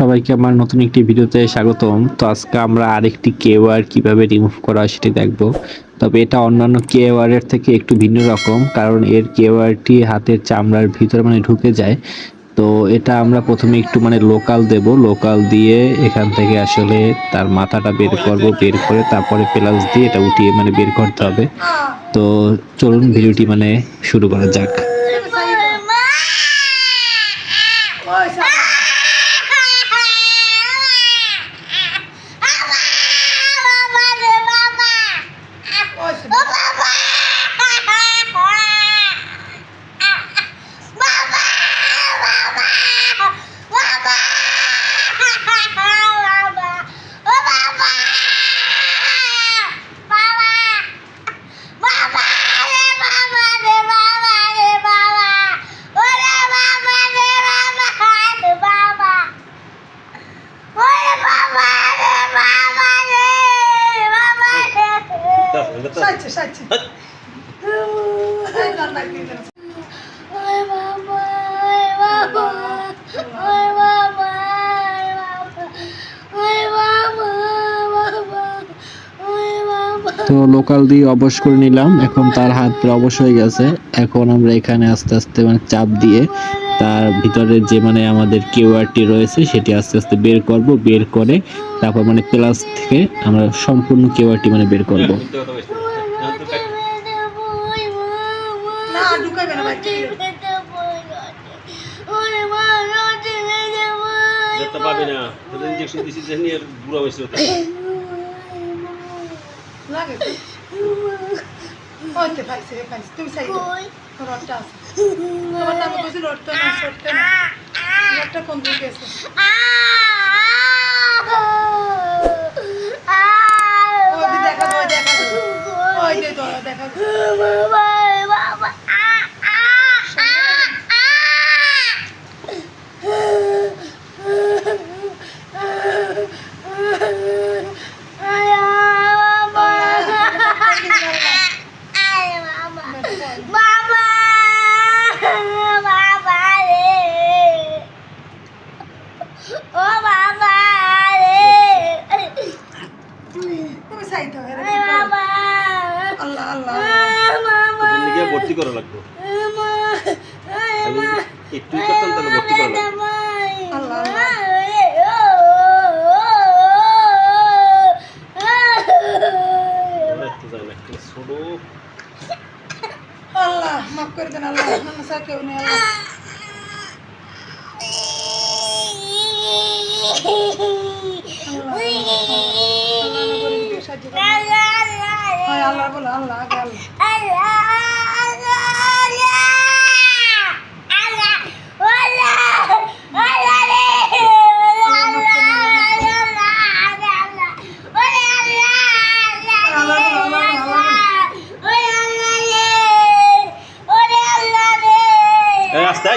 সবাইকে আমার নতুন একটি ভিডিওতে স্বাগতম। তো আজকে আমরা আরেকটি কেওয়ার কীভাবে রিমুভ করা সেটি দেখব। তবে এটা অন্যান্য কেওয়ারের থেকে একটু ভিন্ন রকম, কারণ এর কেওয়ারটি হাতের চামড়ার ভিতরে মানে ঢুকে যায়। তো এটা আমরা প্রথমে একটু মানে লোকাল দেব। লোকাল দিয়ে এখান থেকে আসলে তার মাথাটা বের করব, বের করে তারপরে প্লাস দিয়ে এটা উঠিয়ে মানে বের করতে হবে। তো চলুন ভিডিওটি মানে শুরু করা যাক। তো? লোকাল দিয়ে অবশ করে নিলাম এখন তার হাত প্রায় অবশ হয়ে গেছে। এখন আমরা এখানে আস্তে আস্তে মানে চাপ দিয়ে তার ভিতরে যে মানে আমাদের কিউআরটি রয়েছে সেটি আস্তে আস্তে বের করব বের করে তারপর মানে প্লাস থেকে আমরা সম্পূর্ণ কিউআরটি মানে বের করব। লাগে পাইছে পাইছে তুমি আছে। তোমার রডটা না সরতে না। রডটা কোন দিকে আছে তোদের নিয়ে ভর্তি করা লাগবে। একটু করতাম আল্লাহ, মাফ করে দেন আল্লাহ কেউ নেই, আল্লাহ না বলে দিকে সাহায্য হয় আল্লাহ বলো আল্লাহ আল্লাহ এই আস্তে